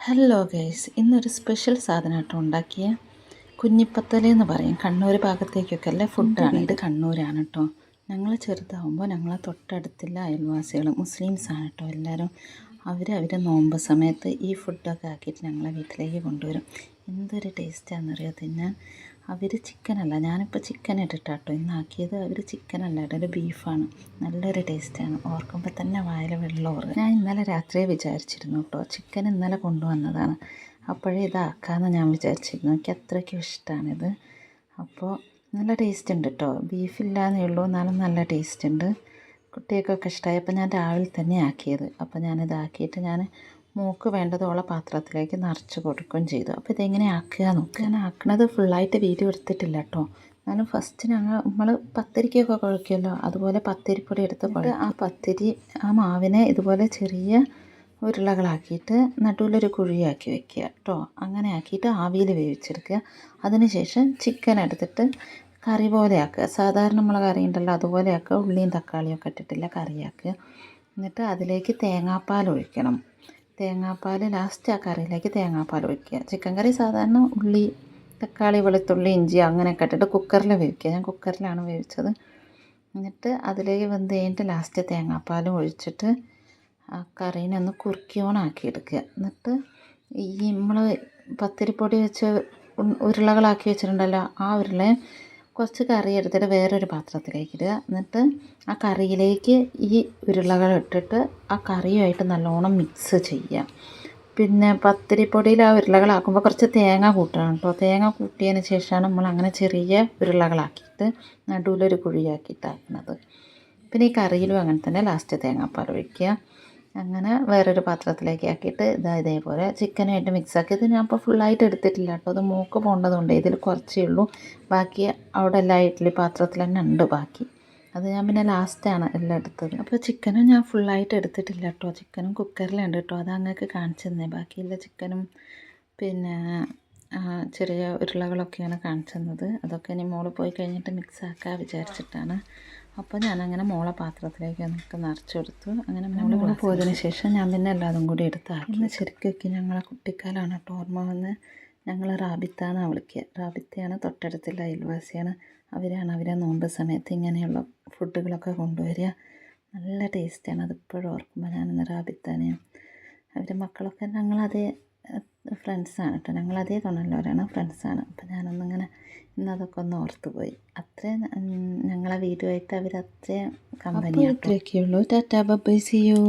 Hello guys ഇന്നൊരു special സാധനം കേട്ടോ ഉണ്ടാക്കിയ കുഞ്ഞിപ്പത്തല എന്ന് പറയും. കണ്ണൂർ ഭാഗത്തേക്കൊക്കെ അല്ലേ ഫുഡാണ് ഇത് കണ്ണൂരാണ് കേട്ടോ ഞങ്ങൾ ചെറുതാവുമ്പോൾ ഞങ്ങളെ തൊട്ടടുത്തുള്ള അയൽവാസികൾ മുസ്ലിംസാണ് കേട്ടോ എല്ലാവരും അവർ അവർ നോമ്പ് സമയത്ത് ഈ ഫുഡൊക്കെ ആക്കിയിട്ട് ഞങ്ങളെ വീട്ടിലേക്ക് കൊണ്ടുവരും. എന്തൊരു ടേസ്റ്റാണെന്നറിയോ തിന്നാൻ അവർ ചിക്കനല്ല ഞാനിപ്പോൾ ചിക്കൻ ഇട്ടിട്ടാട്ടോ. ഇന്ന് ആക്കിയത് അവർ ചിക്കനല്ല ഇടൽ ബീഫാണ് നല്ലൊരു ടേസ്റ്റാണ് ഓർക്കുമ്പോൾ തന്നെ വായിൽ വെള്ളമോറ് ഞാൻ ഇന്നലെ രാത്രിയെ വിചാരിച്ചിരുന്നു കേട്ടോ. ചിക്കൻ ഇന്നലെ കൊണ്ടുവന്നതാണ്. അപ്പോഴേ ഇതാക്കാമെന്ന് ഞാൻ വിചാരിച്ചിരുന്നു. എനിക്ക് അത്രയ്ക്കും ഇഷ്ടമാണിത് അപ്പോൾ നല്ല ടേസ്റ്റ് ഉണ്ട് കേട്ടോ. ബീഫില്ലാന്നേ ഉള്ളൂ. എന്നാലും നല്ല ടേസ്റ്റ് ഉണ്ട്. കുട്ടികൾക്കൊക്കെ ഇഷ്ടമായി അപ്പോൾ ഞാൻ രാവിലെ തന്നെ ആക്കിയത്. അപ്പോൾ ഞാനിതാക്കിയിട്ട് ഞാൻ മൂക്ക് വേണ്ടതോളം പാത്രത്തിലേക്ക് നിറച്ച് കൊടുക്കുകയും ചെയ്തു. അപ്പോൾ ഇതെങ്ങനെ ആക്കുക? നോക്കുക ഞാൻ ആക്കണത് ഫുള്ളായിട്ട് വീഡിയോ എടുത്തിട്ടില്ല കേട്ടോ. ഞാൻ ഫസ്റ്റ് ഞങ്ങൾ നമ്മൾ പത്തിരിക്കൊക്കെ കുഴക്കുമല്ലോ. അതുപോലെ പത്തിരിപ്പൊടി എടുത്ത് ആ പത്തിരി ആ മാവിനെ ഇതുപോലെ ചെറിയ ഉരുളകളാക്കിയിട്ട് നടുവിലൊരു കുഴിയാക്കി വെക്കുക കേട്ടോ. അങ്ങനെ ആക്കിയിട്ട് ആവിയിൽ വേവിച്ചെടുക്കുക. അതിനുശേഷം ചിക്കൻ എടുത്തിട്ട് കറി പോലെയാക്കുക സാധാരണ നമ്മൾ കറി ഉണ്ടല്ലോ അതുപോലെയാക്കുക ഉള്ളിയും തക്കാളിയും ഒക്കെ ഇട്ടിട്ടില്ല കറിയാക്കുക. എന്നിട്ട് അതിലേക്ക് തേങ്ങാപ്പാൽ ഒഴിക്കണം. തേങ്ങാപ്പാൽ ലാസ്റ്റ് ആ കറിയിലേക്ക് തേങ്ങാപ്പാൽ ഒഴിക്കുക. ചിക്കൻ കറി സാധാരണ ഉള്ളി തക്കാളി വെളുത്തുള്ളി ഇഞ്ചി അങ്ങനെയൊക്കെ ഇട്ടിട്ട് കുക്കറിൽ വേവിക്കുക. ഞാൻ കുക്കറിലാണ് വേവിച്ചത്. എന്നിട്ട് അതിലേക്ക് വെന്ത് കഴിഞ്ഞിട്ട് ലാസ്റ്റ് തേങ്ങാപ്പാലും ഒഴിച്ചിട്ട് ആ കറീനെ ഒന്ന് കുറുക്കിയോണാക്കി എടുക്കുക. എന്നിട്ട് ഈ നമ്മൾ പത്തിരിപ്പൊടി വെച്ച് ഉരുളകളാക്കി വെച്ചിട്ടുണ്ടല്ലോ ആ ഉരുളയും കുറച്ച് കറി എടുത്തിട്ട് വേറൊരു പാത്രത്തിലേക്ക് ഇടുക എന്നിട്ട് ആ കറിയിലേക്ക് ഈ ഉരുളകൾ ഇട്ടിട്ട് ആ കറിയുമായിട്ട് നല്ലോണം മിക്സ് ചെയ്യുക. പിന്നെ പത്തിരിപ്പൊടിയിൽ ആ ഉരുളകളാക്കുമ്പോൾ കുറച്ച് തേങ്ങ കൂട്ടണം കേട്ടോ. തേങ്ങ കൂട്ടിയതിന് ശേഷമാണ് നമ്മൾ അങ്ങനെ ചെറിയ ഉരുളകളാക്കിയിട്ട് നടുവിലൊരു കുഴിയാക്കിയിട്ടാക്കുന്നത് പിന്നെ ഈ കറിയിലും അങ്ങനെ തന്നെ ലാസ്റ്റ് തേങ്ങാപ്പാൽ ഒഴിക്കുക. അങ്ങനെ വേറൊരു പാത്രത്തിലേക്ക് ആക്കിയിട്ട് ഇതാ ഇതേപോലെ ചിക്കനായിട്ട് മിക്സ് ആക്കി. ഇത് ഞാൻ ഇപ്പോൾ ഫുള്ളായിട്ട് എടുത്തിട്ടില്ല കേട്ടോ. അത് മൂക്ക് പോകേണ്ടതുണ്ട് ഇതിൽ കുറച്ചേ ഉള്ളൂ. ബാക്കി അവിടെ എല്ലാം ഇഡ്ഡലി പാത്രത്തിൽ തന്നെ ഉണ്ട് ബാക്കി. അത് ഞാൻ പിന്നെ ലാസ്റ്റാണ് എല്ലാം എടുത്തത്. അപ്പോൾ ചിക്കനും ഞാൻ ഫുള്ളായിട്ട് എടുത്തിട്ടില്ല കേട്ടോ. ചിക്കനും കുക്കറിലുണ്ട് കേട്ടോ. അത് അങ്ങക്ക് കാണിച്ചു തന്നെ ബാക്കിയുള്ള ചിക്കനും പിന്നെ ചെറിയ ഉരുളകളൊക്കെയാണ് കാണിച്ചു തന്നത് അതൊക്കെ ഇനി മോൾ പോയി കഴിഞ്ഞിട്ട് മിക്സ് ആക്കാൻ വിചാരിച്ചിട്ടാണ്. അപ്പോൾ ഞാനങ്ങനെ മോളെ പാത്രത്തിലേക്ക് നമുക്ക് നിറച്ചെടുത്തു. അങ്ങനെ മോൾ പോയതിന് ശേഷം ഞാൻ പിന്നെ എല്ലാതും കൂടി എടുത്താക്കി. ഇന്ന് ശരിക്കും ഞങ്ങളെ കുട്ടിക്കാലാണ് കേട്ടോ ഓർമ്മ വന്ന്. ഞങ്ങൾ റാബിത്ത എന്നാണ് വിളിക്കുക. റാബിത്തയാണ് തൊട്ടടുത്തുള്ള അയൽവാസിയാണ്. അവരാണ് അവരെ നോമ്പ് സമയത്ത് ഇങ്ങനെയുള്ള ഫുഡുകളൊക്കെ കൊണ്ടുവരിക. നല്ല ടേസ്റ്റാണ്. അതിപ്പോഴും ഓർക്കുമ്പോൾ ഞാനിന്ന് റാബിത്താനെയും അവരുടെ മക്കളൊക്കെ ഞങ്ങളതേ ഫ്രണ്ട്സാണ് കേട്ടോ അതേ തൊണ്ണല്ലോരാണ് ഫ്രണ്ട്സാണ് അപ്പോൾ ഞാനൊന്നിങ്ങനെ ഇന്നതൊക്കെ ഒന്ന് ഓർത്ത് പോയി. അത്രയും ഞങ്ങളെ വീഡിയോ ആയിട്ട് അവർ അത്രയും കമ്പനി ഉള്ളൂ. Tata bye see you.